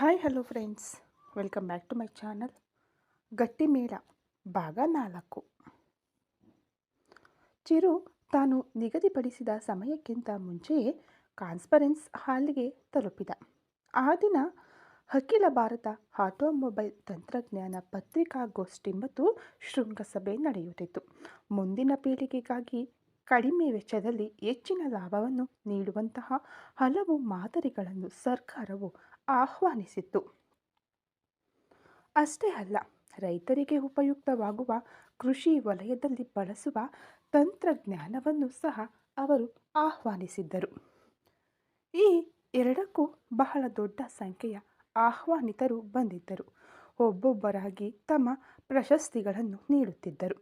Hi hello friends welcome back to my channel Gattimela ಭಾಗ ನಾಲ್ಕು ಚಿರು ತಾನು ನಿಗದಿಪಡಿಸಿದ ಸಮಯಕ್ಕಿಂತ ಮುಂಚೆಯೇ ಕಾನ್ಸ್ಪರೆನ್ಸ್ ಹಾಲಿಗೆ ತಲುಪಿದ ಆ ದಿನ ಅಖಿಲ ಭಾರತ ಆಟೋಮೊಬೈಲ್ ತಂತ್ರಜ್ಞಾನ ಪತ್ರಿಕಾಗೋಷ್ಠಿ ಮತ್ತು ಶೃಂಗಸಭೆ ನಡೆಯುತ್ತಿತ್ತು ಮುಂದಿನ ಪೀಳಿಗೆಗಾಗಿ ಕಡಿಮೆ ವೆಚ್ಚದಲ್ಲಿ ಹೆಚ್ಚಿನ ಲಾಭವನ್ನು ನೀಡುವಂತಹ ಹಲವು ಮಾದರಿಗಳನ್ನು ಸರ್ಕಾರವು ಆಹ್ವಾನಿಸಿತ್ತು. ಅಷ್ಟೇ ಅಲ್ಲ, ರೈತರಿಗೆ ಉಪಯುಕ್ತವಾಗುವ ಕೃಷಿ ವಲಯದಲ್ಲಿ ಬಳಸುವ ತಂತ್ರಜ್ಞಾನವನ್ನು ಸಹ ಅವರು ಆಹ್ವಾನಿಸಿದ್ದರು. ಈ ಎರಡಕ್ಕೂ ಬಹಳ ದೊಡ್ಡ ಸಂಖ್ಯೆಯ ಆಹ್ವಾನಿತರು ಬಂದಿದ್ದರು. ಒಬ್ಬೊಬ್ಬರಾಗಿ ತಮ್ಮ ಪ್ರಶಸ್ತಿಗಳನ್ನು ನೀಡುತ್ತಿದ್ದರು.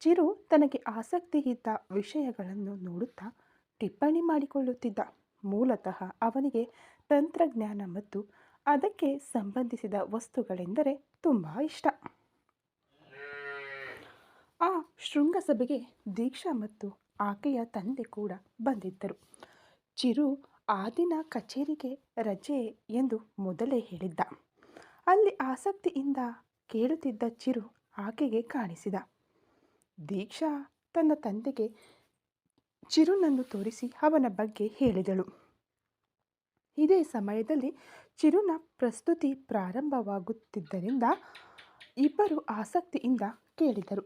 ಚಿರು ತನಗೆ ಆಸಕ್ತಿ ಇದ್ದ ವಿಷಯಗಳನ್ನು ನೋಡುತ್ತಾ ಟಿಪ್ಪಣಿ ಮಾಡಿಕೊಳ್ಳುತ್ತಿದ್ದ. ಮೂಲತಃ ಅವನಿಗೆ ತಂತ್ರಜ್ಞಾನ ಮತ್ತು ಅದಕ್ಕೆ ಸಂಬಂಧಿಸಿದ ವಸ್ತುಗಳೆಂದರೆ ತುಂಬ ಇಷ್ಟ. ಆ ಶೃಂಗಸಭೆಗೆ ದೀಕ್ಷಾ ಮತ್ತು ಆಕೆಯ ತಂದೆ ಕೂಡ ಬಂದಿದ್ದರು. ಚಿರು ಆ ದಿನ ಕಚೇರಿಗೆ ರಜೆ ಎಂದು ಮೊದಲೇ ಹೇಳಿದ್ದ. ಅಲ್ಲಿ ಆಸಕ್ತಿಯಿಂದ ಕೇಳುತ್ತಿದ್ದ ಚಿರು ಆಕೆಗೆ ಕಾಣಿಸಿದ. ದೀಕ್ಷಾ ತನ್ನ ತಂದೆಗೆ ಚಿರುನನ್ನು ತೋರಿಸಿ ಅವನ ಬಗ್ಗೆ ಹೇಳಿದಳು. ಇದೇ ಸಮಯದಲ್ಲಿ ಚಿರುನ ಪ್ರಸ್ತುತಿ ಪ್ರಾರಂಭವಾಗುತ್ತಿದ್ದರಿಂದ ಇಬ್ಬರು ಆಸಕ್ತಿಯಿಂದ ಕೇಳಿದರು.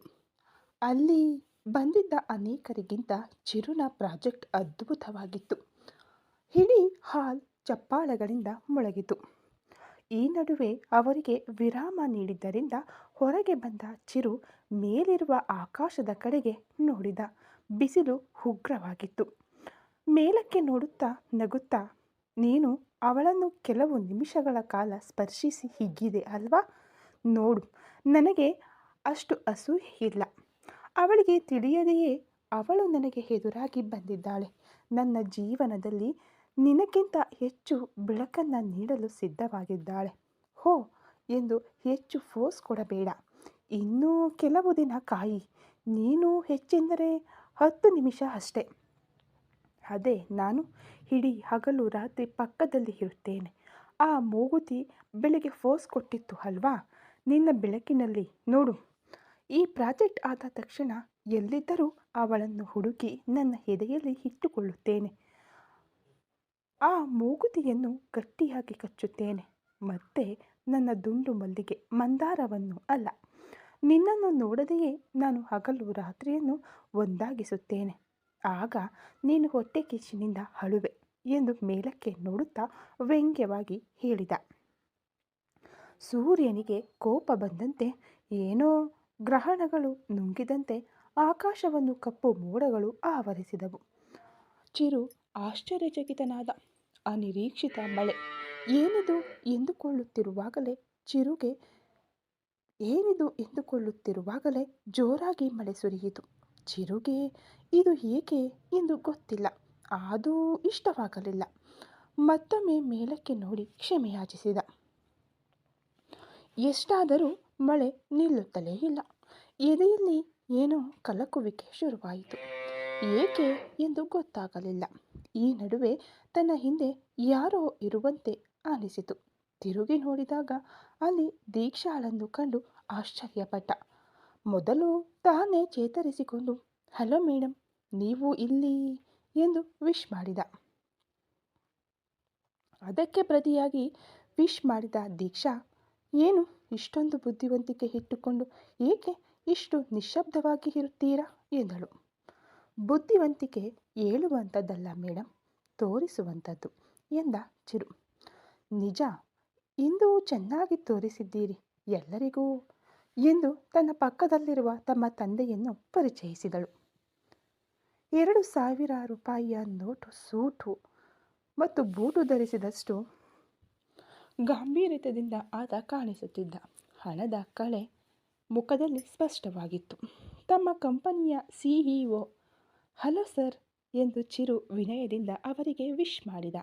ಅಲ್ಲಿ ಬಂದಿದ್ದ ಅನೇಕರಿಗಿಂತ ಚಿರುನ ಪ್ರಾಜೆಕ್ಟ್ ಅದ್ಭುತವಾಗಿತ್ತು. ಇಡೀ ಹಾಲ್ ಚಪ್ಪಾಳೆಗಳಿಂದ ಮೊಳಗಿತು. ಈ ನಡುವೆ ಅವರಿಗೆ ವಿರಾಮ ನೀಡಿದ್ದರಿಂದ ಹೊರಗೆ ಬಂದ ಚಿರು ಮೇಲಿರುವ ಆಕಾಶದ ಕಡೆಗೆ ನೋಡಿದ. ಬಿಸಿಲು ಉಗ್ರವಾಗಿತ್ತು. ಮೇಲಕ್ಕೆ ನೋಡುತ್ತಾ ನಗುತ್ತಾ ನೀನು ಅವಳನ್ನು ಕೆಲವು ನಿಮಿಷಗಳ ಕಾಲ ಸ್ಪರ್ಶಿಸಿ ಹಿಗ್ಗಿದೆ ಅಲ್ವಾ? ನೋಡು, ನನಗೆ ಅಷ್ಟು ಅಸೂಯೆ ಇಲ್ಲ. ಅವಳಿಗೆ ತಿಳಿಯದೆಯೇ ಅವಳು ನನಗೆ ಎದುರಾಗಿ ಬಂದಿದ್ದಾಳೆ. ನನ್ನ ಜೀವನದಲ್ಲಿ ನಿನಗಿಂತ ಹೆಚ್ಚು ಬೆಳಕನ್ನು ನೀಡಲು ಸಿದ್ಧವಾಗಿದ್ದಾಳೆ. ಹೋ, ಎಂದು ಹೆಚ್ಚು ಫೋರ್ಸ್ ಕೊಡಬೇಡ. ಇನ್ನೂ ಕೆಲವು ದಿನ ಕಾಯಿ. ನೀನು ಹೆಚ್ಚೆಂದರೆ ಹತ್ತು ನಿಮಿಷ ಅಷ್ಟೇ. ಅದೇ, ನಾನು ಇಡೀ ಹಗಲು ರಾತ್ರಿ ಪಕ್ಕದಲ್ಲಿ ಇರುತ್ತೇನೆ. ಆ ಮೂಗುತಿ ಬೆಳಗ್ಗೆ ಫೋರ್ಸ್ ಕೊಟ್ಟಿತ್ತು ಅಲ್ವಾ? ನಿನ್ನ ಬೆಳಕಿನಲ್ಲಿ ನೋಡು. ಈ ಪ್ರಾಜೆಕ್ಟ್ ಆದ ತಕ್ಷಣ ಎಲ್ಲಿದ್ದರೂ ಅವಳನ್ನು ಹುಡುಕಿ ನನ್ನ ಎದೆಯಲ್ಲಿ ಇಟ್ಟುಕೊಳ್ಳುತ್ತೇನೆ. ಆ ಮೂಗುತಿಯನ್ನು ಗಟ್ಟಿಯಾಗಿ ಕಚ್ಚುತ್ತೇನೆ. ಮತ್ತೆ ನನ್ನ ದುಂಡು ಮಲ್ಲಿಗೆ ಮಂದಾರವನ್ನು ಅಲ್ಲ, ನಿನ್ನನ್ನು ನೋಡದೆಯೇ ನಾನು ಹಗಲು ರಾತ್ರಿಯನ್ನು ಒಂದಾಗಿಸುತ್ತೇನೆ. ಆಗ ನೀನು ಹೊಟ್ಟೆ ಕಿಚ್ಚಿನಿಂದ ಅಳುವೆ. ಎಂದು ಮೇಲಕ್ಕೆ ನೋಡುತ್ತಾ ವ್ಯಂಗ್ಯವಾಗಿ ಹೇಳಿದ. ಸೂರ್ಯನಿಗೆ ಕೋಪ ಬಂದಂತೆ ಏನೋ ಗ್ರಹಣಗಳು ನುಂಗಿದಂತೆ ಆಕಾಶವನ್ನು ಕಪ್ಪು ಮೋಡಗಳು ಆವರಿಸಿದವು. ಚಿರು ಆಶ್ಚರ್ಯಚಕಿತನಾದ, ಅನಿರೀಕ್ಷಿತ ಮಳೆ ಏನಿದು ಎಂದುಕೊಳ್ಳುತ್ತಿರುವಾಗಲೇ ಚಿರುಗೆ, ಏನಿದು ಎಂದುಕೊಳ್ಳುತ್ತಿರುವಾಗಲೇ ಜೋರಾಗಿ ಮಳೆ ಸುರಿಯಿತು. ಚಿರುಗೆ, ಇದು ಏಕೆ ಎಂದು ಗೊತ್ತಿಲ್ಲ. ಆದೂ ಇಷ್ಟವಾಗಲಿಲ್ಲ. ಮತ್ತೊಮ್ಮೆ ಮೇಲಕ್ಕೆ ನೋಡಿ ಕ್ಷಮೆಯಾಚಿಸಿದ ಎಷ್ಟಾದರೂ ಮಳೆ ನಿಲ್ಲುತ್ತಲೇ ಇಲ್ಲ. ಎದೆಯಲ್ಲಿ ಏನೋ ಕಲಕುವಿಕೆ ಶುರುವಾಯಿತು. ಏಕೆ ಎಂದು ಗೊತ್ತಾಗಲಿಲ್ಲ. ಈ ನಡುವೆ ತನ್ನ ಹಿಂದೆ ಯಾರೋ ಇರುವಂತೆ ಅನಿಸಿತು. ತಿರುಗಿ ನೋಡಿದಾಗ ಅಲ್ಲಿ ದೀಕ್ಷಾಳನ್ನು ಕಂಡು ಆಶ್ಚರ್ಯಪಟ್ಟ. ಮೊದಲು ತಾನೇ ಚೇತರಿಸಿಕೊಂಡು, ಹಲೋ ಮೇಡಮ್ ನೀವು ಇಲ್ಲಿ ಎಂದು ವಿಶ್ ಮಾಡಿದ. ಅದಕ್ಕೆ ಪ್ರತಿಯಾಗಿ ವಿಶ್ ಮಾಡಿದ ದೀಕ್ಷಾ, ಏನು ಇಷ್ಟೊಂದು ಬುದ್ಧಿವಂತಿಕೆ ಇಟ್ಟುಕೊಂಡು ಏಕೆ ಇಷ್ಟು ನಿಶ್ಶಬ್ದವಾಗಿ ಇರುತ್ತೀರಾ ಎಂದಳು. ಬುದ್ಧಿವಂತಿಕೆ ಹೇಳುವಂಥದ್ದಲ್ಲ ಮೇಡಮ್ ತೋರಿಸುವಂಥದ್ದು ಎಂದ ಚಿರು. ನಿಜ, ಇಂದು ಚೆನ್ನಾಗಿ ತೋರಿಸಿದ್ದೀರಿ ಎಲ್ಲರಿಗೂ ಎಂದು ತನ್ನ ಪಕ್ಕದಲ್ಲಿರುವ ತಮ್ಮ ತಂದೆಯನ್ನು ಪರಿಚಯಿಸಿದಳು. ಎರಡು ಸಾವಿರ ರೂಪಾಯಿಯ ನೋಟು ಸೂಟು ಮತ್ತು ಬೂಟು ಧರಿಸಿದಷ್ಟು ಗಾಂಭೀರ್ಯತೆಯಿಂದ ಆತ ಕಾಣಿಸುತ್ತಿದ್ದ. ಹಣದ ಕಳೆ ಮುಖದಲ್ಲಿ ಸ್ಪಷ್ಟವಾಗಿತ್ತು. ತಮ್ಮ ಕಂಪನಿಯ ಸಿಇಒ, ಹಲೋ ಸರ್ ಎಂದು ಚಿರು ವಿನಯದಿಂದ ಅವರಿಗೆ ವಿಶ್ ಮಾಡಿದ.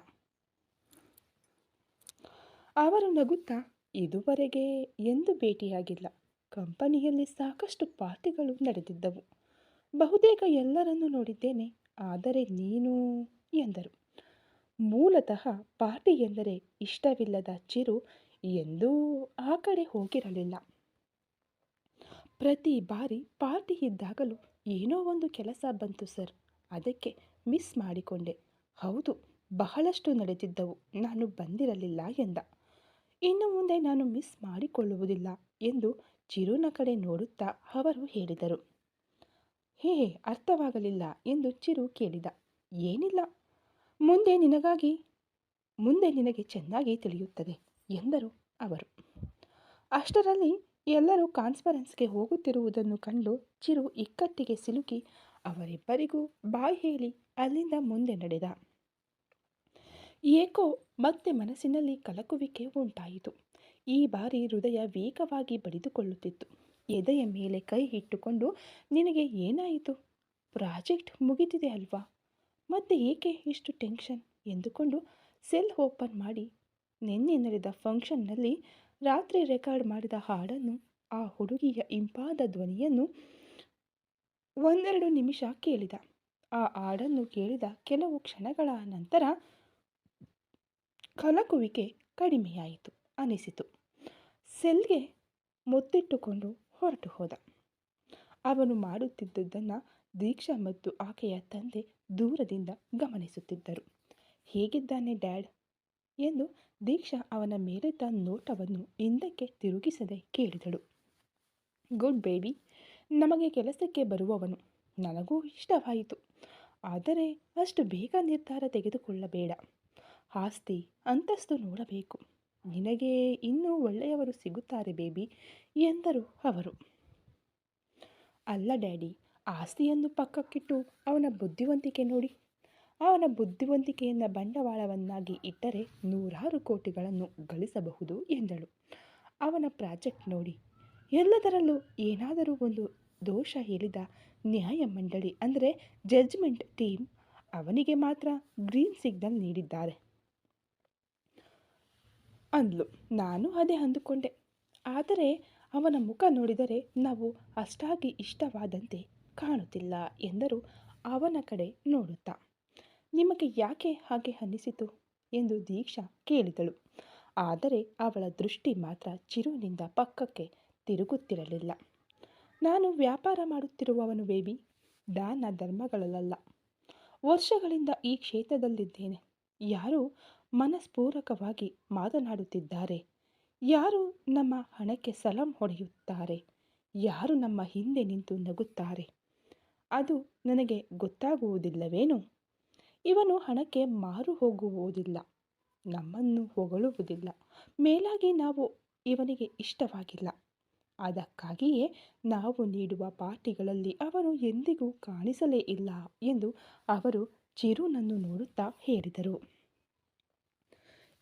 ಅವರು ನಗುತ್ತಾ, ಇದುವರೆಗೆ ಎಂದು ಭೇಟಿಯಾಗಿಲ್ಲ. ಕಂಪನಿಯಲ್ಲಿ ಸಾಕಷ್ಟು ಪಾರ್ಟಿಗಳು ನಡೆದಿದ್ದವು. ಬಹುತೇಕ ಎಲ್ಲರನ್ನೂ ನೋಡಿದ್ದೇನೆ. ಆದರೆ ನೀನು ಎಂದರು. ಮೂಲತಃ ಪಾರ್ಟಿ ಎಂದರೆ ಇಷ್ಟವಿಲ್ಲದ ಚಿರು ಎಂದೂ ಆ ಕಡೆ ಹೋಗಿರಲಿಲ್ಲ. ಪ್ರತಿ ಬಾರಿ ಪಾರ್ಟಿ ಇದ್ದಾಗಲೂ ಏನೋ ಒಂದು ಕೆಲಸ ಬಂತು ಸರ್. ಅದಕ್ಕೆ ಮಿಸ್ ಮಾಡಿಕೊಂಡೆ. ಹೌದು, ಬಹಳಷ್ಟು ನಡೆದಿದ್ದವು. ನಾನು ಬಂದಿರಲಿಲ್ಲ ಎಂದ. ಇನ್ನು ಮುಂದೆ ನಾನು ಮಿಸ್ ಮಾಡಿಕೊಳ್ಳುವುದಿಲ್ಲ ಎಂದು ಚಿರುನ ಕಡೆ ನೋಡುತ್ತಾ ಅವರು ಹೇಳಿದರು. ಹೇ, ಅರ್ಥವಾಗಲಿಲ್ಲ ಎಂದು ಚಿರು ಕೇಳಿದ. ಏನಿಲ್ಲ. ಮುಂದೆ ನಿನಗಾಗಿ, ಮುಂದೆ ನಿನಗೆ ಚೆನ್ನಾಗಿ ತಿಳಿಯುತ್ತದೆ ಎಂದರು ಅವರು. ಅಷ್ಟರಲ್ಲಿ ಎಲ್ಲರೂ ಕಾನ್ಫರೆನ್ಸ್ಗೆ ಹೋಗುತ್ತಿರುವುದನ್ನು ಕಂಡು ಚಿರು ಇಕ್ಕಟ್ಟಿಗೆ ಸಿಲುಕಿ ಅವರಿಬ್ಬರಿಗೂ ಬಾಯಿ ಹೇಳಿ ಅಲ್ಲಿಂದ ಮುಂದೆ ನಡೆದ. ಏಕೋ, ಮತ್ತೆ ಮನಸ್ಸಿನಲ್ಲಿ ಕಲಕುವಿಕೆ ಉಂಟಾಯಿತು. ಈ ಬಾರಿ ಹೃದಯ ವೇಗವಾಗಿ ಬಡಿದುಕೊಳ್ಳುತ್ತಿತ್ತು. ಎದೆಯ ಮೇಲೆ ಕೈ ಇಟ್ಟುಕೊಂಡು, ನಿನಗೆ ಏನಾಯಿತು? ಪ್ರಾಜೆಕ್ಟ್ ಮುಗಿದಿದೆ ಅಲ್ವಾ? ಮತ್ತೆ ಏಕೆ ಇಷ್ಟು ಟೆನ್ಷನ್? ಎಂದುಕೊಂಡು ಸೆಲ್ ಓಪನ್ ಮಾಡಿ ನಿನ್ನೆ ನಡೆದ ಫಂಕ್ಷನ್ನಲ್ಲಿ ರಾತ್ರಿ ರೆಕಾರ್ಡ್ ಮಾಡಿದ ಹಾಡನ್ನು, ಆ ಹುಡುಗಿಯ ಇಂಪಾದ ಧ್ವನಿಯನ್ನು ಒಂದೆರಡು ನಿಮಿಷ ಕೇಳಿದ. ಆ ಹಾಡನ್ನು ಕೇಳಿದ ಕೆಲವು ಕ್ಷಣಗಳ ನಂತರ ಕಲಕುವಿಕೆ ಕಡಿಮೆಯಾಯಿತು ಅನಿಸಿತು ಸೆಲ್ಗೆ ಮುತ್ತಿಟ್ಟುಕೊಂಡು ಹೊರಟು ಹೋದ. ಅವನು ಮಾಡುತ್ತಿದ್ದುದನ್ನು ದೀಕ್ಷಾ ಮತ್ತು ಆಕೆಯ ತಂದೆ ದೂರದಿಂದ ಗಮನಿಸುತ್ತಿದ್ದರು. ಹೇಗಿದ್ದಾನೆ ಡ್ಯಾಡ್ ಎಂದು ದೀಕ್ಷಾ ಅವನ ಮೇಲಿದ್ದ ನೋಟವನ್ನು ಹಿಂದಕ್ಕೆ ತಿರುಗಿಸದೆ ಕೇಳಿದಳು. ಗುಡ್ ಬೇಬಿ, ನಮಗೆ ಕೆಲಸಕ್ಕೆ ಬರುವವನು. ನನಗೂ ಇಷ್ಟವಾಯಿತು. ಆದರೆ ಅಷ್ಟು ಬೇಗ ನಿರ್ಧಾರ ತೆಗೆದುಕೊಳ್ಳಬೇಡ. ಆಸ್ತಿ ಅಂತಸ್ತು ನೋಡಬೇಕು. ನಿನಗೆ ಇನ್ನೂ ಒಳ್ಳೆಯವರು ಸಿಗುತ್ತಾರೆ ಬೇಬಿ. ಎಂದರು ಅವರು. ಅಲ್ಲ, ಡ್ಯಾಡಿ, ಆಸ್ತಿಯನ್ನು ಪಕ್ಕಕ್ಕಿಟ್ಟು ಅವನ ಬುದ್ಧಿವಂತಿಕೆ ನೋಡಿ. ಅವನ ಬುದ್ಧಿವಂತಿಕೆಯನ್ನು ಬಂಡವಾಳವನ್ನಾಗಿ ಇಟ್ಟರೆ ನೂರಾರು ಕೋಟಿಗಳನ್ನು ಗಳಿಸಬಹುದು, ಎಂದಳು. ಅವನ ಪ್ರಾಜೆಕ್ಟ್ ನೋಡಿ. ಎಲ್ಲದರಲ್ಲೂ ಏನಾದರೂ ಒಂದು ದೋಷ ಹೇಳಿದ ನ್ಯಾಯಮಂಡಳಿ ಅಂದರೆ ಜಡ್ಜ್ಮೆಂಟ್ ಟೀಮ್ ಅವನಿಗೆ ಮಾತ್ರ ಗ್ರೀನ್ ಸಿಗ್ನಲ್ ನೀಡಿದ್ದಾರೆ. ಅಂದ್ಲು. ನಾನು ಅದೇ ಅಂದುಕೊಂಡೆ. ಆದರೆ ಅವನ ಮುಖ ನೋಡಿದರೆ ನಾವು ಅಷ್ಟಾಗಿ ಇಷ್ಟವಾದಂತೆ ಕಾಣುತ್ತಿಲ್ಲ ಎಂದರು ಅವನ ಕಡೆ ನೋಡುತ್ತಾ. ನಿಮಗೆ ಯಾಕೆ ಹಾಗೆ ಅನ್ನಿಸಿತು? ಎಂದು ದೀಕ್ಷಾ ಕೇಳಿದಳು. ಆದರೆ ಅವಳ ದೃಷ್ಟಿ ಮಾತ್ರ ಚಿರುನಿಂದ ಪಕ್ಕಕ್ಕೆ ತಿರುಗುತ್ತಿರಲಿಲ್ಲ. ನಾನು ವ್ಯಾಪಾರ ಮಾಡುತ್ತಿರುವವನು ಬೇಬಿ, ದಾನ ಧರ್ಮಗಳಲ್ಲ ವರ್ಷಗಳಿಂದ ಈ ಕ್ಷೇತ್ರದಲ್ಲಿದ್ದೇನೆ. ಯಾರು ಮನಸ್ಪೂರಕವಾಗಿ ಮಾತನಾಡುತ್ತಿದ್ದಾರೆ? ಯಾರು ನಮ್ಮ ಹಣಕ್ಕೆ ಸಲಂ ಹೊಡೆಯುತ್ತಾರೆ? ಯಾರು ನಮ್ಮ ಹಿಂದೆ ನಿಂತು ನಗುತ್ತಾರೆ? ಅದು ನನಗೆ ಗೊತ್ತಾಗುವುದಿಲ್ಲವೇನು? ಇವನು ಹಣಕ್ಕೆ ಮಾರು ಹೋಗುವುದಿಲ್ಲ, ನಮ್ಮನ್ನು ಹೊಗಳುವುದಿಲ್ಲ, ಮೇಲಾಗಿ ನಾವು ಇವನಿಗೆ ಇಷ್ಟವಾಗಿಲ್ಲ. ಅದಕ್ಕಾಗಿಯೇ ನಾವು ನೀಡುವ ಪಾರ್ಟಿಗಳಲ್ಲಿ ಅವನು ಎಂದಿಗೂ ಕಾಣಿಸಲೇ ಇಲ್ಲ ಎಂದು ಅವರು ಚಿರುನನ್ನು ನೋಡುತ್ತಾ ಹೇಳಿದರು.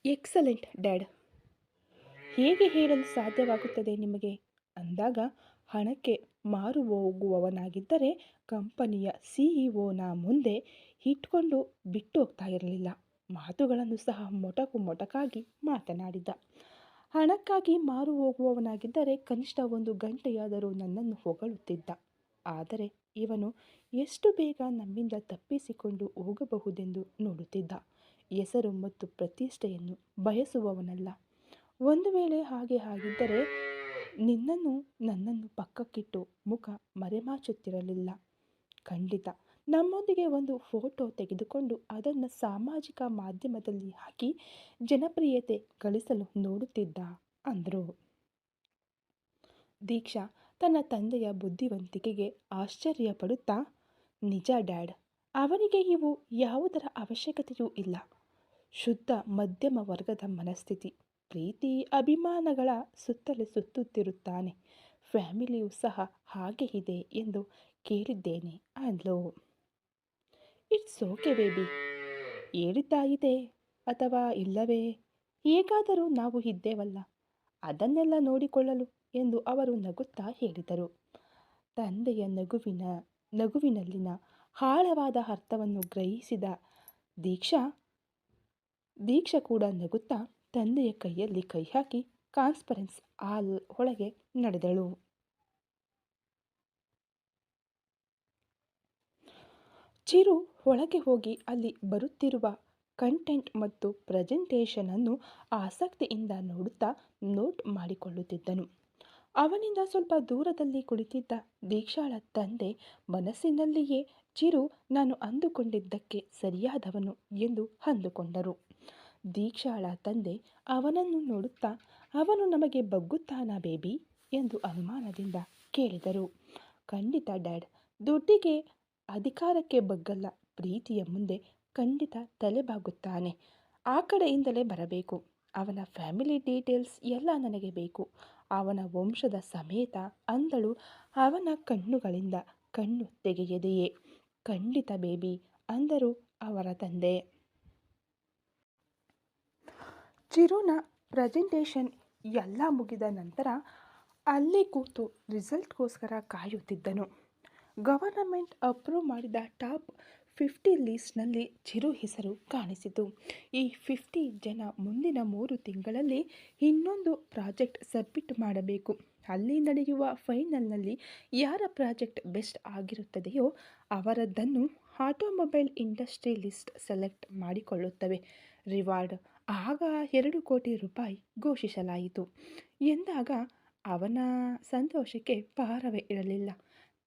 Excellent, dad. ಹೇಗೆ ಹೇಳಲು ಸಾಧ್ಯವಾಗುತ್ತದೆ ನಿಮಗೆ? ಅಂದಾಗ, ಹಣಕ್ಕೆ ಮಾರು ಹೋಗುವವನಾಗಿದ್ದರೆ ಕಂಪನಿಯ ಸಿಇಒನ ಮುಂದೆ ಇಟ್ಕೊಂಡು ಬಿಟ್ಟು ಹೋಗ್ತಾ ಇರಲಿಲ್ಲ. ಮಾತುಗಳನ್ನು ಸಹ ಮೊಟಕು ಮೊಟಕಾಗಿ ಮಾತನಾಡಿದ್ದ ಹಣಕ್ಕಾಗಿ ಮಾರು ಹೋಗುವವನಾಗಿದ್ದರೆ ಕನಿಷ್ಠ ಒಂದು ಗಂಟೆಯಾದರೂ ನನ್ನನ್ನು ಹೊಗಳುತ್ತಿದ್ದ. ಆದರೆ ಇವನು ಎಷ್ಟು ಬೇಗ ನಮ್ಮಿಂದ ತಪ್ಪಿಸಿಕೊಂಡು ಹೋಗಬಹುದೆಂದು ನೋಡುತ್ತಿದ್ದ. ಹೆಸರು ಮತ್ತು ಪ್ರತಿಷ್ಠೆಯನ್ನು ಬಯಸುವವನಲ್ಲ. ಒಂದು ವೇಳೆ ಹಾಗೆ ಆಗಿದ್ದರೆ ನಿನ್ನನ್ನು, ನನ್ನನ್ನು ಪಕ್ಕಕ್ಕಿಟ್ಟು ಮುಖ ಮರೆಮಾಚುತ್ತಿರಲಿಲ್ಲ. ಖಂಡಿತ. ನಮ್ಮೊಂದಿಗೆ ಒಂದು ಫೋಟೋ ತೆಗೆದುಕೊಂಡು ಅದನ್ನು ಸಾಮಾಜಿಕ ಮಾಧ್ಯಮದಲ್ಲಿ ಹಾಕಿ ಜನಪ್ರಿಯತೆ ಗಳಿಸಲು ನೋಡುತ್ತಿದ್ದ, ಅಂದರು. ದೀಕ್ಷಾ, ತನ್ನ ತಂದೆಯ ಬುದ್ಧಿವಂತಿಕೆಗೆ ಆಶ್ಚರ್ಯಪಡುತ್ತಾ, ನಿಜ, ಡ್ಯಾಡ್. ಅವನಿಗೆ ಇವು ಯಾವುದರ ಅವಶ್ಯಕತೆಯೂ ಇಲ್ಲ. ಶುದ್ಧ ಮಧ್ಯಮ ವರ್ಗದ ಮನಸ್ಥಿತಿ. ಪ್ರೀತಿ, ಅಭಿಮಾನಗಳ ಸುತ್ತಲೇ ಸುತ್ತುತ್ತಿರುತ್ತಾನೆ. ಫ್ಯಾಮಿಲಿಯೂ ಸಹ ಹಾಗೆ ಇದೆ ಎಂದು ಕೇಳಿದ್ದೇನೆ, ಅಂದ್ಲು. It's okay baby. ಹೇಳಿದ್ದ ಇದೆ ಅಥವಾ ಇಲ್ಲವೇ? ಹೇಗಾದರೂ ನಾವು ಇದ್ದೇವಲ್ಲ. ಅದನ್ನೆಲ್ಲ ನೋಡಿಕೊಳ್ಳಲು ಎಂದು ಅವರು ನಗುತ್ತಾ ಹೇಳಿದರು. ತಂದೆಯ ನಗುವಿನ, ನಗುವಿನಲ್ಲಿನ ಆಳವಾದ ಅರ್ಥವನ್ನು ಗ್ರಹಿಸಿದ ದೀಕ್ಷಾ ದೀಕ್ಷಾ ಕೂಡ ನಗುತ್ತಾ ತಂದೆಯ ಕೈಯಲ್ಲಿ ಕೈ ಹಾಕಿ ಕಾನ್ಸ್ಪರೆನ್ಸ್ ಹಾಲ್ ಒಳಗೆ ನಡೆದಳು. ಚಿರು ಒಳಗೆ ಹೋಗಿ ಅಲ್ಲಿ ಬರುತ್ತಿರುವ ಕಂಟೆಂಟ್ ಮತ್ತು ಪ್ರೆಸೆಂಟೇಷನನ್ನು ಆಸಕ್ತಿಯಿಂದ ನೋಡುತ್ತಾ ನೋಟ್ ಮಾಡಿಕೊಳ್ಳುತ್ತಿದ್ದನು. ಅವನಿಂದ ಸ್ವಲ್ಪ ದೂರದಲ್ಲಿ ಕುಳಿತಿದ್ದ ದೀಕ್ಷಾಳ ತಂದೆ ಮನಸ್ಸಿನಲ್ಲಿಯೇ, ಚಿರು, ನಾನು ಅಂದುಕೊಂಡಿದ್ದಕ್ಕೆ ಸರಿಯಾದವನು ಎಂದು ಅಂದುಕೊಂಡರು. ದೀಕ್ಷಾಳ ತಂದೆ ಅವನನ್ನು ನೋಡುತ್ತಾ, ಅವನು ನಮಗೆ ಬಗ್ಗುತ್ತಾನಾ ಬೇಬಿ? ಎಂದು ಅನುಮಾನದಿಂದ ಕೇಳಿದರು. ಖಂಡಿತ, ಡ್ಯಾಡ್. ದುಡ್ಡಿಗೆ ಅಧಿಕಾರಕ್ಕೆ ಬಗ್ಗಲ್ಲ. ಪ್ರೀತಿಯ ಮುಂದೆ ಖಂಡಿತ ತಲೆಬಾಗುತ್ತಾನೆ ಆ ಕಡೆಯಿಂದಲೇ ಬರಬೇಕು. ಅವನ ಫ್ಯಾಮಿಲಿ ಡೀಟೇಲ್ಸ್ ಎಲ್ಲ ನನಗೆ ಬೇಕು. ಅವನ ವಂಶದ ಸಮೇತ ಅಂದಳು ಅವನ ಕಣ್ಣುಗಳಿಂದ ಕಣ್ಣು ತೆಗೆಯದೆಯೇ. ಖಂಡಿತ, ಬೇಬಿ ಅಂದರು ಅವರ ತಂದೆ. ಚಿರುನ ಪ್ರೆಸೆಂಟೇಷನ್ ಎಲ್ಲ ಮುಗಿದ ನಂತರ ಅಲ್ಲಿ ಕೂತು ರಿಸಲ್ಟ್ಗೋಸ್ಕರ ಕಾಯುತ್ತಿದ್ದನು. ಗವರ್ನಮೆಂಟ್ ಅಪ್ರೂವ್ ಮಾಡಿದ ಟಾಪ್ ಫಿಫ್ಟಿ ಲೀಸ್ಟ್ನಲ್ಲಿ ಚಿರು ಹೆಸರು ಕಾಣಿಸಿತು. ಈ ಫಿಫ್ಟಿ ಜನ ಮುಂದಿನ ಮೂರು ತಿಂಗಳಲ್ಲಿ ಇನ್ನೊಂದು ಪ್ರಾಜೆಕ್ಟ್ ಸಬ್ಮಿಟ್ ಮಾಡಬೇಕು. ಅಲ್ಲಿ ನಡೆಯುವ ಫೈನಲ್ನಲ್ಲಿ ಯಾರ ಪ್ರಾಜೆಕ್ಟ್ ಬೆಸ್ಟ್ ಆಗಿರುತ್ತದೆಯೋ ಅವರದ್ದನ್ನು ಆಟೋಮೊಬೈಲ್ ಇಂಡಸ್ಟ್ರಿ ಲಿಸ್ಟ್ ಸೆಲೆಕ್ಟ್ ಮಾಡಿಕೊಳ್ಳುತ್ತವೆ. ರಿವಾರ್ಡ್ ಆಗ ಎರಡು ಕೋಟಿ ರೂಪಾಯಿ ಘೋಷಿಸಲಾಯಿತು. ಎಂದಾಗ ಅವನ ಸಂತೋಷಕ್ಕೆ ಪಾರವೇ ಇರಲಿಲ್ಲ.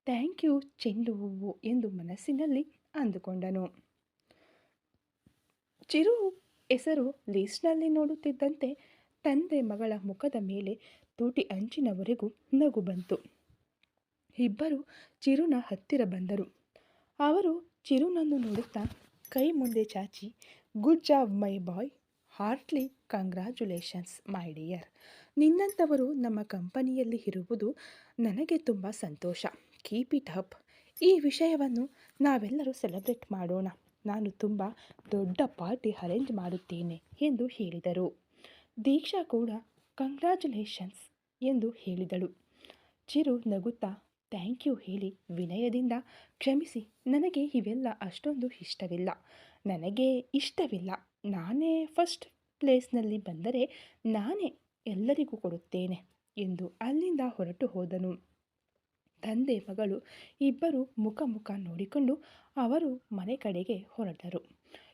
ಥ್ಯಾಂಕ್ ಯು ಚೆಂಡು ಹೂವು ಎಂದು ಮನಸ್ಸಿನಲ್ಲಿ ಅಂದುಕೊಂಡನು. ಚಿರು ಹೆಸರು ಲೀಸ್ಟ್ನಲ್ಲಿ ನೋಡುತ್ತಿದ್ದಂತೆ ತಂದೆ ಮಗಳ ಮುಖದ ಮೇಲೆ ತೂಟಿ ಅಂಚಿನವರೆಗೂ ನಗು ಬಂತು. ಇಬ್ಬರು ಚಿರುನ ಹತ್ತಿರ ಬಂದರು. ಅವರು ಚಿರುನನ್ನು ನೋಡುತ್ತಾ ಕೈ ಮುಂದೆ ಚಾಚಿ, good job my boy heartily congratulations, my dear. ನಿನ್ನಂಥವರು ನಮ್ಮ ಕಂಪನಿಯಲ್ಲಿ ಇರುವುದು ನನಗೆ ತುಂಬ ಸಂತೋಷ. Keep it up. ಈ ವಿಷಯವನ್ನು ನಾವೆಲ್ಲರೂ ಸೆಲೆಬ್ರೇಟ್ ಮಾಡೋಣ. ನಾನು ತುಂಬ ದೊಡ್ಡ ಪಾರ್ಟಿ ಅರೇಂಜ್ ಮಾಡುತ್ತೇನೆ ಎಂದು ಹೇಳಿದರು. ದೀಕ್ಷಾ ಕೂಡ ಕಂಗ್ರ್ಯಾಚುಲೇಷನ್ಸ್ ಎಂದು ಹೇಳಿದಳು. ಚಿರು ನಗುತ್ತಾ, ಥ್ಯಾಂಕ್ ಯು ಹೇಳಿ ವಿನಯದಿಂದ ಕ್ಷಮಿಸಿ, ನನಗೆ ಇವೆಲ್ಲ ಅಷ್ಟೊಂದು ಇಷ್ಟವಿಲ್ಲ. ನನಗೆ ಇಷ್ಟವಿಲ್ಲ. ನಾನೇ ಫಸ್ಟ್ ಪ್ಲೇಸ್ನಲ್ಲಿ ಬಂದರೆ ನಾನೇ ಎಲ್ಲರಿಗೂ ಕೊಡುತ್ತೇನೆ ಎಂದು ಅಲ್ಲಿಂದ ಹೊರಟು ಹೋದನು. ತಂದೆ, ಮಗಳು ಇಬ್ಬರು ಮುಖ ಮುಖ ನೋಡಿಕೊಂಡು ಅವರು ಮನೆ ಕಡೆಗೆ ಹೊರಟರು.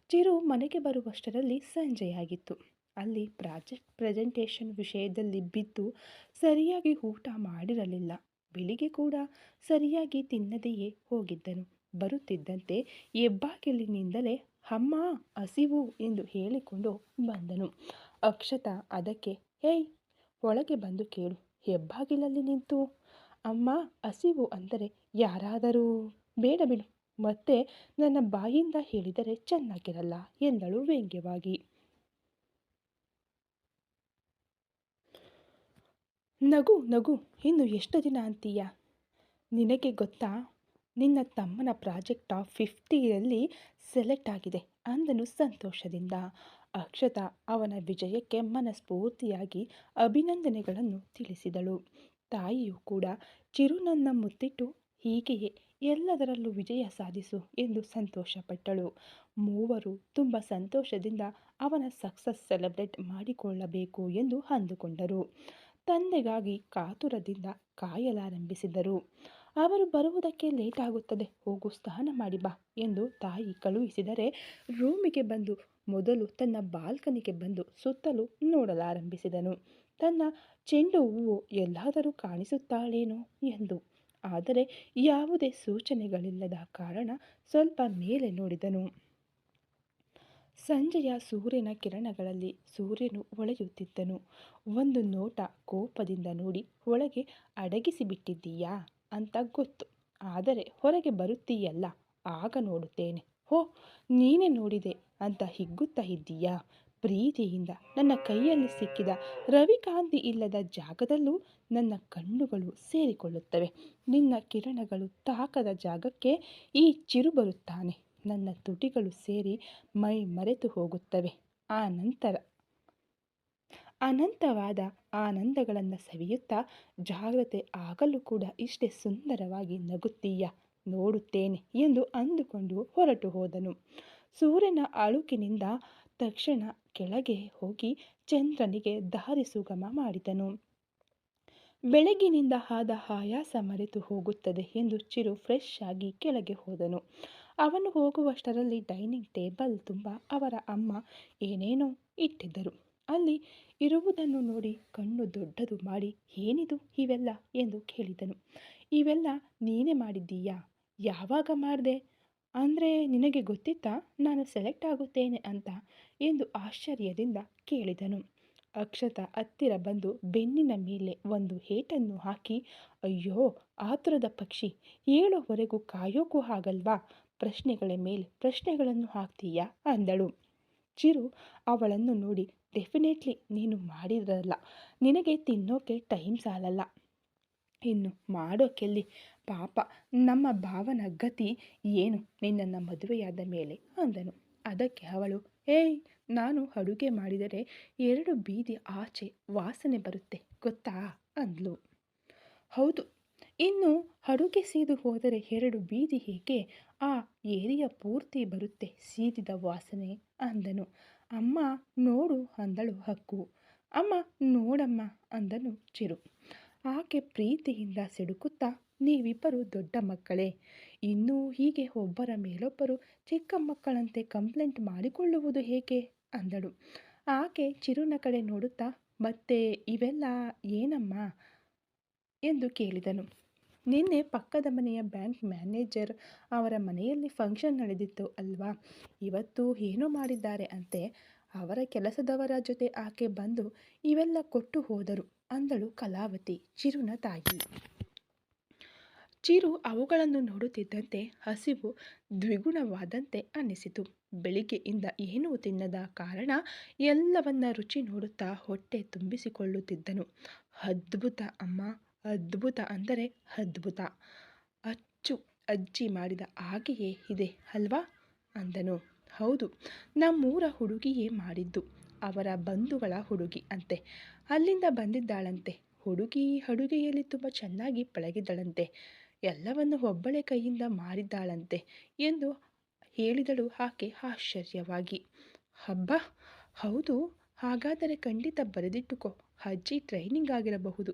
ಚಿರು ಮನೆಗೆ ಬರುವಷ್ಟರಲ್ಲಿ ಸಂಜೆಯಾಗಿತ್ತು. ಅಲ್ಲಿ ಪ್ರಾಜೆಕ್ಟ್ ಪ್ರೆಸೆಂಟೇಷನ್ ವಿಷಯದಲ್ಲಿ ಬಿದ್ದು ಸರಿಯಾಗಿ ಊಟ ಮಾಡಿರಲಿಲ್ಲ. ಬೆಳಿಗ್ಗೆ ಕೂಡ ಸರಿಯಾಗಿ ತಿನ್ನದೆಯೇ ಹೋಗಿದ್ದನು. ಬರುತ್ತಿದ್ದಂತೆ ಹೆಬ್ಬಾಗಿಲಿನಿಂದಲೇ ಅಮ್ಮ ಹಸಿವು ಎಂದು ಹೇಳಿಕೊಂಡು ಬಂದನು. ಅಕ್ಷತ ಅದಕ್ಕೆ ಹೇಯ್ ಒಳಗೆ ಬಂದು ಕೇಳು, ಹೆಬ್ಬಾಗಿಲಲ್ಲಿ ನಿಂತು? ಅಮ್ಮ, ಹಸಿವು ಅಂದರೆ ಯಾರಾದರೂ? ಬೇಡ ಬಿಡು, ಮತ್ತೆ ನನ್ನ ಬಾಯಿಂದ ಹೇಳಿದರೆ ಚೆನ್ನಾಗಿರಲ್ಲ, ಎಂದಳು ವ್ಯಂಗ್ಯವಾಗಿ. ನಗು ನಗು, ಇನ್ನು ಎಷ್ಟು ದಿನ ಅಂತೀಯ? ನಿನಗೆ ಗೊತ್ತಾ ನಿನ್ನ ತಮ್ಮನ ಪ್ರಾಜೆಕ್ಟ್ ಆಫ್ ಫಿಫ್ಟಿಯಲ್ಲಿ ಸೆಲೆಕ್ಟ್ ಆಗಿದೆ ಅಂದನು ಸಂತೋಷದಿಂದ. ಅಕ್ಷತಾ ಅವನ ವಿಜಯಕ್ಕೆ ಮನಸ್ಫೂರ್ತಿಯಾಗಿ ಅಭಿನಂದನೆಗಳನ್ನು ತಿಳಿಸಿದಳು. ತಾಯಿಯು ಕೂಡ ಚಿರುನನ್ನ ಮುತ್ತಿಟ್ಟು ಹೀಗೆಯೇ ಎಲ್ಲದರಲ್ಲೂ ವಿಜಯ ಸಾಧಿಸು ಎಂದು ಸಂತೋಷಪಟ್ಟಳು. ಮೂವರು ತುಂಬ ಸಂತೋಷದಿಂದ ಅವನ ಸಕ್ಸಸ್ ಸೆಲೆಬ್ರೇಟ್ ಮಾಡಿಕೊಳ್ಳಬೇಕು ಎಂದು ಅಂದುಕೊಂಡರು. ತಂದೆಗಾಗಿ ಕಾತುರದಿಂದ ಕಾಯಲಾರಂಭಿಸಿದರು. ಅವರು ಬರುವುದಕ್ಕೆ ಲೇಟ್ ಆಗುತ್ತದೆ. ಹೋಗು, ಸ್ನಾನ ಮಾಡಿ ಬಾ ಎಂದು ತಾಯಿ ಕಳುಹಿಸಿದರೆ ರೂಮಿಗೆ ಬಂದು ಮೊದಲು ತನ್ನ ಬಾಲ್ಕನಿಗೆ ಬಂದು ಸುತ್ತಲೂ ನೋಡಲಾರಂಭಿಸಿದನು. ತನ್ನ ಚೆಂಡು ಹೂವು ಎಲ್ಲಾದರೂ ಕಾಣಿಸುತ್ತಾಳೇನೋ ಎಂದು. ಆದರೆ ಯಾವುದೇ ಸೂಚನೆಗಳಿಲ್ಲದ ಕಾರಣ ಸ್ವಲ್ಪ ಮೇಲೆ ನೋಡಿದನು. ಸಂಜೆಯ ಸೂರ್ಯನ ಕಿರಣಗಳಲ್ಲಿ ಸೂರ್ಯನು ಒಳೆಯುತ್ತಿದ್ದನು. ಒಂದು ನೋಟ ಕೋಪದಿಂದ ನೋಡಿ, ಒಳಗೆ ಅಡಗಿಸಿಬಿಟ್ಟಿದ್ದೀಯಾ? ಅಂತ ಗೊತ್ತು. ಆದರೆ ಹೊರಗೆ ಬರುತ್ತೀಯಲ್ಲ, ಆಗ ನೋಡುತ್ತೇನೆ. ಹೋ, ನೀನೇ ನೋಡಿದೆ ಅಂತ ಹಿಗ್ಗುತ್ತಾ ಇದ್ದೀಯಾ? ಪ್ರೀತಿಯಿಂದ ನನ್ನ ಕೈಯಲ್ಲಿ ಸಿಕ್ಕಿದ ರವಿಕಾಂತಿ ಇಲ್ಲದ ಜಾಗದಲ್ಲೂ ನನ್ನ ಕಣ್ಣುಗಳು ಸೇರಿಕೊಳ್ಳುತ್ತವೆ. ನಿನ್ನ ಕಿರಣಗಳು ತಾಕದ ಜಾಗಕ್ಕೆ ಈ ಚಿರು ಬರುತ್ತಾನೆ. ನನ್ನ ತುಟಿಗಳು ಸೇರಿ ಮೈ ಮರೆತು ಹೋಗುತ್ತವೆ. ಆ ನಂತರ ಅನಂತವಾದ ಆನಂದಗಳನ್ನು ಸವಿಯುತ್ತಾ ಜಾಗ್ರತೆ ಆಗಲು ಕೂಡ ಇಷ್ಟೇ ಸುಂದರವಾಗಿ ನಗುತ್ತೀಯ? ನೋಡುತ್ತೇನೆ ಎಂದು ಅಂದುಕೊಂಡು ಹೊರಟು ಹೋದನು. ಸೂರ್ಯನ ಅಳುಕಿನಿಂದ ತಕ್ಷಣ ಕೆಳಗೆ ಹೋಗಿ ಚಂದ್ರನಿಗೆ ದಾರಿ ಸುಗಮ ಮಾಡಿದನು. ಬೆಳಗಿನಿಂದ ಆದ ಆಯಾಸ ಮರೆತು ಹೋಗುತ್ತದೆ ಎಂದು ಚಿರು ಫ್ರೆಶ್ ಆಗಿ ಕೆಳಗೆ ಹೋದನು. ಅವನು ಹೋಗುವಷ್ಟರಲ್ಲಿ ಡೈನಿಂಗ್ ಟೇಬಲ್ ತುಂಬ ಅವರ ಅಮ್ಮ ಏನೇನೋ ಇಟ್ಟಿದ್ದರು. ಅಲ್ಲಿ ಇರುವುದನ್ನು ನೋಡಿ ಕಣ್ಣು ದೊಡ್ಡದು ಮಾಡಿ, ಏನಿದು ಇವೆಲ್ಲ? ಎಂದು ಕೇಳಿದನು. ಇವೆಲ್ಲ ನೀನೇ ಮಾಡಿದ್ದೀಯಾ? ಯಾವಾಗ ಮಾಡಿದೆ? ಅಂದರೆ ನಿನಗೆ ಗೊತ್ತಿತ್ತಾ? ನಾನು ಸೆಲೆಕ್ಟ್ ಆಗುತ್ತೇನೆ ಅಂತ? ಎಂದು ಆಶ್ಚರ್ಯದಿಂದ ಕೇಳಿದನು. ಅಕ್ಷತ ಹತ್ತಿರ ಬಂದು ಬೆನ್ನಿನ ಮೇಲೆ ಒಂದು ಏಟನ್ನು ಹಾಕಿ, ಅಯ್ಯೋ, ಆತುರದ ಪಕ್ಷಿ, ಏಳೋವರೆಗೂ ಕಾಯೋಕ್ಕೂ ಆಗಲ್ವಾ ಪ್ರಶ್ನೆಗಳ ಮೇಲೆ ಪ್ರಶ್ನೆಗಳನ್ನು ಹಾಕ್ತೀಯಾ? ಅಂದಳು. ಚಿರು ಅವಳನ್ನು ನೋಡಿ ಡೆಫಿನೆಟ್ಲಿ ನೀನು ಮಾಡಿದ್ರಲ್ಲ. ನಿನಗೆ ತಿನ್ನೋಕೆ ಟೈಮ್ ಸಾಲಲ್ಲ. ಇನ್ನು ಮಾಡೋಕೆಲ್ಲಿ ಪಾಪ, ನಮ್ಮ ಭಾವನ ಗತಿ ಏನು? ನಿನ್ನನ್ನು ಮದುವೆಯಾದ ಮೇಲೆ ಅಂದನು. ಅದಕ್ಕೆ ಅವಳು, ಏಯ್, ನಾನು ಅಡುಗೆ ಮಾಡಿದರೆ ಎರಡು ಬೀದಿ ಆಚೆ ವಾಸನೆ ಬರುತ್ತೆ, ಗೊತ್ತಾ? ಅಂದ್ಲು. ಹೌದು, ಇನ್ನು ಅಡುಗೆ ಸೀದು ಹೋದರೆ ಎರಡು ಬೀದಿ ಹೇಗೆ? ಆ ಏರಿಯ ಪೂರ್ತಿ ಬರುತ್ತೆ, ಸೀದಿದ ವಾಸನೆ, ಅಂದನು. ಅಮ್ಮ ನೋಡು ಅಂದಳು ಹಕ್ಕು. ಅಮ್ಮ ನೋಡಮ್ಮ ಅಂದನು ಚಿರು. ಆಕೆ ಪ್ರೀತಿಯಿಂದ ಸಿಡುಕುತ್ತಾ, ನೀವಿಬ್ಬರು ದೊಡ್ಡ ಮಕ್ಕಳೇ. ಇನ್ನೂ ಹೀಗೆ ಒಬ್ಬರ ಮೇಲೊಬ್ಬರು ಚಿಕ್ಕ ಮಕ್ಕಳಂತೆ ಕಂಪ್ಲೇಂಟ್ ಮಾಡಿಕೊಳ್ಳುವುದು ಹೇಗೆ? ಅಂದಳು. ಆಕೆ ಚಿರುನ ಕಡೆ ನೋಡುತ್ತಾ, ಮತ್ತೆ ಇವೆಲ್ಲ ಏನಮ್ಮ? ಎಂದು ಕೇಳಿದನು. ನಿನ್ನೆ ಪಕ್ಕದ ಮನೆಯ ಬ್ಯಾಂಕ್ ಮ್ಯಾನೇಜರ್ ಅವರ ಮನೆಯಲ್ಲಿ ಫಂಕ್ಷನ್ ನಡೆದಿತ್ತು ಅಲ್ವಾ? ಇವತ್ತು ಏನು ಮಾಡಿದ್ದಾರೆ ಅಂತೆ. ಅವರ ಕೆಲಸದವರ ಜೊತೆ ಆಕೆ ಬಂದು ಇವೆಲ್ಲ ಕೊಟ್ಟು ಹೋದರು ಅಂದಳು ಕಲಾವತಿ, ಚಿರುನ ತಾಯಿ. ಚಿರು ಅವುಗಳನ್ನು ನೋಡುತ್ತಿದ್ದಂತೆ ಹಸಿವು ದ್ವಿಗುಣವಾದಂತೆ ಅನ್ನಿಸಿತು. ಬೆಳಿಗ್ಗೆಯಿಂದ ಏನೂ ತಿನ್ನದ ಕಾರಣ ಎಲ್ಲವನ್ನ ರುಚಿ ನೋಡುತ್ತಾ ಹೊಟ್ಟೆ ತುಂಬಿಸಿಕೊಳ್ಳುತ್ತಿದ್ದನು. ಅದ್ಭುತ ಅಮ್ಮ ಅದ್ಭುತ ಅಂದರೆ ಅದ್ಭುತ. ಅಚ್ಚು ಅಜ್ಜಿ ಮಾಡಿದ ಹಾಗೆಯೇ ಇದೆ ಅಲ್ವಾ? ಅಂದನು. ಹೌದು, ನಮ್ಮೂರ ಹುಡುಗಿಯೇ ಮಾಡಿದ್ದು, ಅವರ ಬಂಧುಗಳ ಹುಡುಗಿ ಅಂತೆ. ಅಲ್ಲಿಂದ ಬಂದಿದ್ದಾಳಂತೆ. ಹುಡುಗಿ ಅಡುಗೆಯಲ್ಲಿ ತುಂಬ ಚೆನ್ನಾಗಿ ಪಳಗಿದಳಂತೆ. ಎಲ್ಲವನ್ನು ಒಬ್ಬಳೆ ಕೈಯಿಂದ ಮಾಡಿದ್ದಾಳಂತೆ ಎಂದು ಹೇಳಿದಳು ಆಕೆ ಆಶ್ಚರ್ಯವಾಗಿ. ಹಬ್ಬ ಹೌದು, ಹಾಗಾದರೆ ಖಂಡಿತ ಬರೆದಿಟ್ಟುಕೋ. ಅಜ್ಜಿ ಟ್ರೈನಿಂಗ್ ಆಗಿರಬಹುದು.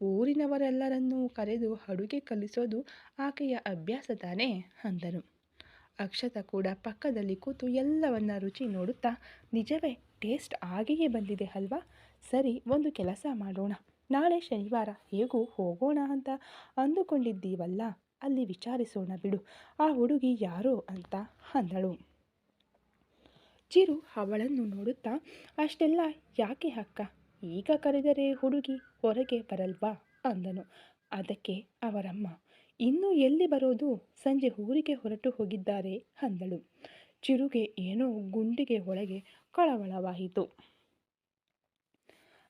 ಊರಿನವರೆಲ್ಲರನ್ನೂ ಕರೆದು ಅಡುಗೆ ಕಲಿಸೋದು ಆಕೆಯ ಅಭ್ಯಾಸ ತಾನೇ ಅಂದನು ಅಕ್ಷತ ಕೂಡ ಪಕ್ಕದಲ್ಲಿ ಕೂತು ಎಲ್ಲವನ್ನ ರುಚಿ ನೋಡುತ್ತಾ, ನಿಜವೇ, ಟೇಸ್ಟ್ ಹಾಗೆಯೇ ಬಂದಿದೆ ಅಲ್ವಾ? ಸರಿ, ಒಂದು ಕೆಲಸ ಮಾಡೋಣ. ನಾಳೆ ಶನಿವಾರ ಹೇಗೂ ಹೋಗೋಣ ಅಂತ ಅಂದುಕೊಂಡಿದ್ದೀವಲ್ಲ, ಅಲ್ಲಿ ವಿಚಾರಿಸೋಣ ಬಿಡು. ಆ ಹುಡುಗಿ ಯಾರು ಅಂತ ಅಂದಳು. ಚಿರು ಅವಳನ್ನು ನೋಡುತ್ತಾ, ಅಷ್ಟೆಲ್ಲ ಯಾಕೆ ಅಕ್ಕ? ಈಗ ಕರೆದರೆ ಹುಡುಗಿ ಹೊರಗೆ ಬರಲ್ವಾ? ಅಂದನು. ಅದಕ್ಕೆ ಅವರಮ್ಮ, ಇನ್ನೂ ಎಲ್ಲಿ ಬರೋದು? ಸಂಜೆ ಊರಿಗೆ ಹೊರಟು ಹೋಗಿದ್ದಾರೆ ಅಂದಳು. ಚಿರುಗೆ ಏನೋ ಗುಂಡಿಗೆ ಒಳಗೆ ಕಳವಳವಾಯಿತು.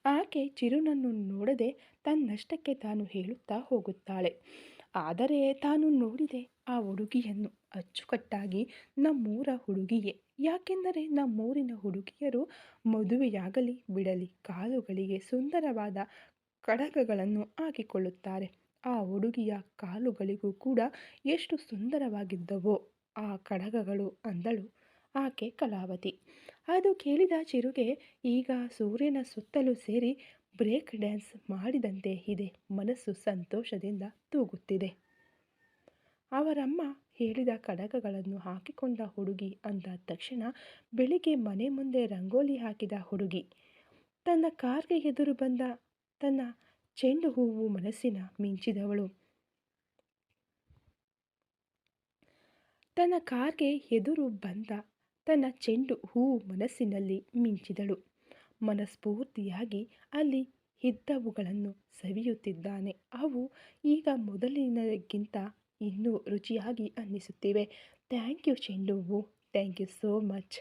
ಆಕೆ ಚಿರುನನ್ನು ನೋಡದೆ ತನ್ನಷ್ಟಕ್ಕೆ ತಾನು ಹೇಳುತ್ತಾ ಹೋಗುತ್ತಾಳೆ. ಆದರೆ ತಾನು ನೋಡಿದೆ ಆ ಹುಡುಗಿಯನ್ನು ಅಚ್ಚುಕಟ್ಟಾಗಿ ನಮ್ಮೂರ ಹುಡುಗಿಯೇ. ಯಾಕೆಂದರೆ ನಮ್ಮೂರಿನ ಹುಡುಗಿಯರು ಮದುವೆಯಾಗಲಿ, ಬಿಡಲಿ, ಕಾಲುಗಳಿಗೆ ಸುಂದರವಾದ ಕಡಗಗಳನ್ನು ಹಾಕಿಕೊಳ್ಳುತ್ತಾರೆ. ಆ ಹುಡುಗಿಯ ಕಾಲುಗಳಿಗೂ ಕೂಡ ಎಷ್ಟು ಸುಂದರವಾಗಿದ್ದವೋ ಆ ಕಡಗಗಳು ಅಂದಳು ಆಕೆ ಕಲಾವತಿ. ಅದು ಕೇಳಿದ ಚಿರುಗೆ, ಈಗ ಸೂರ್ಯನ ಸುತ್ತಲೂ ಸೇರಿ ಬ್ರೇಕ್ ಡ್ಯಾನ್ಸ್ ಮಾಡಿದಂತೆ ಇದೆ. ಮನಸ್ಸು ಸಂತೋಷದಿಂದ ತೂಗುತ್ತಿದೆ. ಅವರಮ್ಮ ಹೇಳಿದ ಕಡಗಗಳನ್ನು ಹಾಕಿಕೊಂಡ ಹುಡುಗಿ ಅಂದ ತಕ್ಷಣ ಬೆಳಿಗ್ಗೆ ಮನೆ ಮುಂದೆ ರಂಗೋಲಿ ಹಾಕಿದ ಹುಡುಗಿ. ತನ್ನ ಕಾರ್ಗೆ ಎದುರು ಬಂದ ತನ್ನ ಚೆಂಡು ಹೂವು ಮನಸ್ಸಿನ ಮಿಂಚಿದವಳು. ತನ್ನ ಕಾರ್ಗೆ ಎದುರು ಬಂದ ತನ್ನ ಚೆಂಡು ಹೂವು ಮನಸ್ಸಿನಲ್ಲಿ ಮಿಂಚಿದಳು. ಮನಸ್ಫೂರ್ತಿಯಾಗಿ ಅಲ್ಲಿ ಇದ್ದವುಗಳನ್ನು ಸವಿಯುತ್ತಿದ್ದಾನೆ. ಅವು ಈಗ ಮೊದಲಿನಕ್ಕಿಂತ ಇನ್ನೂ ರುಚಿಯಾಗಿ ಅನ್ನಿಸುತ್ತಿವೆ. ಥ್ಯಾಂಕ್ ಯು ಚೆಂಡು ಹೂವು. Thank you so much.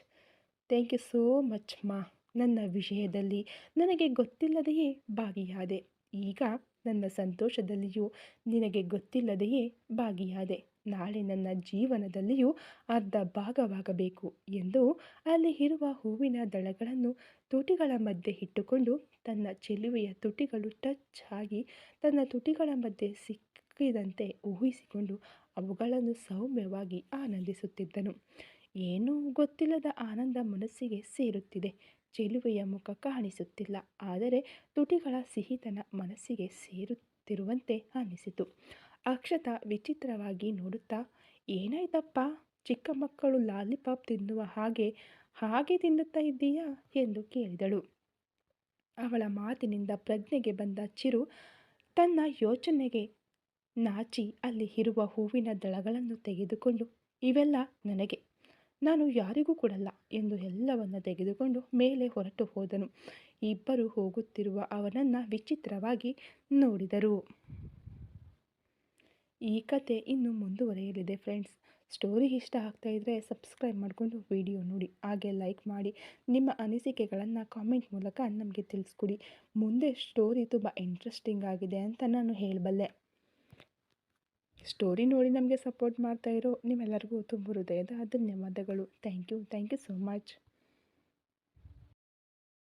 Thank you so much, ಮಾ. ನನ್ನ ವಿಷಯದಲ್ಲಿ ನನಗೆ ಗೊತ್ತಿಲ್ಲದೆಯೇ ಭಾಗಿಯಾದೆ. ಈಗ ನನ್ನ ಸಂತೋಷದಲ್ಲಿಯೂ ನಿನಗೆ ಗೊತ್ತಿಲ್ಲದೆಯೇ ಭಾಗಿಯಾದೆ. ನಾಳೆ ನನ್ನ ಜೀವನದಲ್ಲಿಯೂ ಅರ್ಧ ಭಾಗವಾಗಬೇಕು ಎಂದು ಅಲ್ಲಿ ಇರುವ ಹೂವಿನ ದಳಗಳನ್ನು ತುಟಿಗಳ ಮಧ್ಯೆ ಇಟ್ಟುಕೊಂಡು ತನ್ನ ಚೆಲುವೆಯ ತುಟಿಗಳು ಟಚ್ ಆಗಿ ತನ್ನ ತುಟಿಗಳ ಮಧ್ಯೆ ಸಿಕ್ಕಿದಂತೆ ಊಹಿಸಿಕೊಂಡು ಅವುಗಳನ್ನು ಸೌಮ್ಯವಾಗಿ ಆನಂದಿಸುತ್ತಿದ್ದನು. ಏನೂ ಗೊತ್ತಿಲ್ಲದ ಆನಂದ ಮನಸ್ಸಿಗೆ ಸೇರುತ್ತಿದೆ. ಚೆಲುವೆಯ ಮುಖ ಕಾಣಿಸುತ್ತಿಲ್ಲ ಆದರೆ ತುಟಿಗಳ ಸಿಹಿತನ ಮನಸ್ಸಿಗೆ ಸೇರುತ್ತಿರುವಂತೆ ಅನ್ನಿಸಿತು. ಅಕ್ಷತ ವಿಚಿತ್ರವಾಗಿ ನೋಡುತ್ತಾ, ಏನಾಯ್ತಪ್ಪ? ಚಿಕ್ಕ ಮಕ್ಕಳು ಲಾಲಿಪಾಪ್ ತಿನ್ನುವ ಹಾಗೆ ಹಾಗೆ ತಿನ್ನುತ್ತಾ ಇದ್ದೀಯಾ? ಎಂದು ಕೇಳಿದಳು. ಅವಳ ಮಾತಿನಿಂದ ಪ್ರಜ್ಞೆಗೆ ಬಂದ ಚಿರು ತನ್ನ ಯೋಚನೆಗೆ ನಾಚಿ ಅಲ್ಲಿ ಇರುವ ಹೂವಿನ ದಳಗಳನ್ನು ತೆಗೆದುಕೊಂಡು, ಇವೆಲ್ಲ ನನಗೆ. ನಾನು ಯಾರಿಗೂ ಕೊಡಲ್ಲ ಎಂದು ಎಲ್ಲವನ್ನ ತೆಗೆದುಕೊಂಡು ಮೇಲೆ ಹೊರಟು ಹೋದನು. ಇಬ್ಬರು ಹೋಗುತ್ತಿರುವ ಅವನನ್ನು ವಿಚಿತ್ರವಾಗಿ ನೋಡಿದರು. ಈ ಕತೆ ಇನ್ನು ಮುಂದುವರೆಯಲಿದೆ ಫ್ರೆಂಡ್ಸ್. ಸ್ಟೋರಿ ಇಷ್ಟ ಆಗ್ತಾ ಇದ್ದರೆ ಸಬ್ಸ್ಕ್ರೈಬ್ ಮಾಡಿಕೊಂಡು ವಿಡಿಯೋ ನೋಡಿ. ಹಾಗೆ ಲೈಕ್ ಮಾಡಿ. ನಿಮ್ಮ ಅನಿಸಿಕೆಗಳನ್ನು ಕಾಮೆಂಟ್ ಮೂಲಕ ನಮಗೆ ತಿಳಿಸ್ಕೊಡಿ. ಮುಂದೆ ಸ್ಟೋರಿ ತುಂಬ ಇಂಟ್ರೆಸ್ಟಿಂಗ್ ಆಗಿದೆ ಅಂತ ನಾನು ಹೇಳಬಲ್ಲೆ. ಸ್ಟೋರಿ ನೋಡಿ ನಮಗೆ ಸಪೋರ್ಟ್ ಮಾಡ್ತಾ ಇರೋ ನಿಮ್ಮೆಲ್ಲರಿಗೂ ತುಂಬ ಹೃದಯದ ಧನ್ಯವಾದಗಳು. Thank you thank you so much